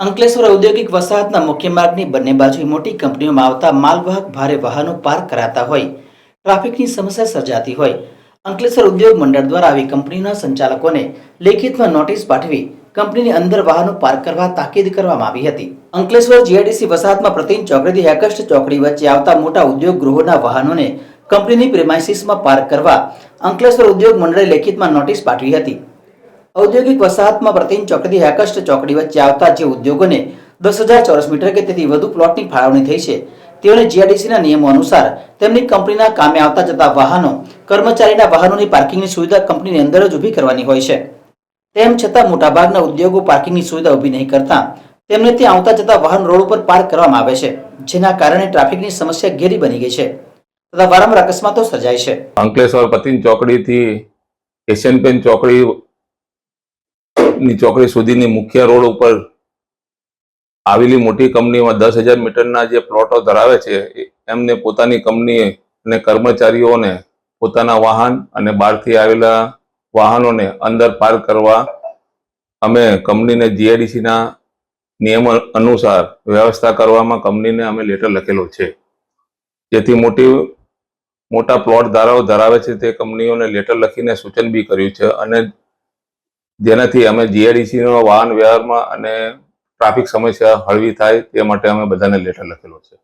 અંકલેશ્વર ઔદ્યોગિક વસાહતના મુખ્ય માર્ગની બંને બાજુએ મોટી કંપનીઓમાં આવતા માલવાહક ભારે વાહનો પાર્ક કરાતા હોય, ટ્રાફિકની સમસ્યા સર્જાતી હોય. અંકલેશ્વર ઉદ્યોગ મંડળ દ્વારા આવી કંપનીના સંચાલકોને લેખિતમાં નોટિસ પાઠવી કંપનીની અંદર વાહનો પાર્ક કરવા તાકીદ કરવામાં આવી હતી. અંકલેશ્વર જીઆઈડીસી વસાહતમાં પ્રતિન ચોકડીથી હેકસ્ટ ચોકડી વચ્ચે આવતા મોટા ઉદ્યોગ ગૃહોના વાહનોને કંપનીની પ્રેમાઇસીસમાં પાર્ક કરવા અંકલેશ્વર ઉદ્યોગ મંડળે લેખિતમાં નોટિસ પાઠવી હતી. ઔદ્યોગિક વસાહતમાં પ્રતિન ચોકડીથી હેકસ્ટ ચોકડી વચ્ચે આવતા જે ઉદ્યોગોને દસ હજાર ચોરસ મીટર કે તેથી વધુ પ્લોટની ફાળવણી થઈ છે, તેઓને જીઆરડીસીના નિયમો અનુસાર તેમની કંપનીના કામે આવતા જતા વાહનો, કર્મચારીના વાહનોની પાર્કિંગની સુવિધા કંપનીની અંદર જ ઊભી કરવાની હોય છે. તેમ છતાં મોટાભાગના ઉદ્યોગો પાર્કિંગની સુવિધા ઊભી નહીં કરતા, તેમને ત્યાં આવતા જતા વાહન રોડ ઉપર પાર્ક કરવામાં આવે છે, જેના કારણે ટ્રાફિકની સમસ્યા ઘેરી બની ગઈ છે, તથા વારંવાર અકસ્માતો સર્જાય છે. અંકલેશ્વર પતિન ચોકડીથી એશિયન પેન ચોકડી ની ચોકડી સુધીની મુખ્ય રોડ ઉપર આવેલી મોટી કંપનીમાં દસ હજાર મીટરના જે પ્લોટો ધરાવે છે એમને પોતાની કંપની અને કર્મચારીઓને પોતાના વાહન અને બહારથી આવેલા વાહનોને અંદર પાર્ક કરવા અમે કંપનીને જીઆઈડીસીના નિયમ અનુસાર વ્યવસ્થા કરવામાં કંપનીને અમે લેટર લખેલો છે. જેથી મોટી, મોટા પ્લોટ ધારાઓ ધરાવે છે તે કંપનીઓને લેટર લખીને સૂચન બી કર્યું છે અને જેનાથી અમે જીઆરડીસી નો વાહન વ્યવહારમાં અને ટ્રાફિક સમસ્યા હળવી થાય તે માટે અમે બધાને લેટર લખેલો છે.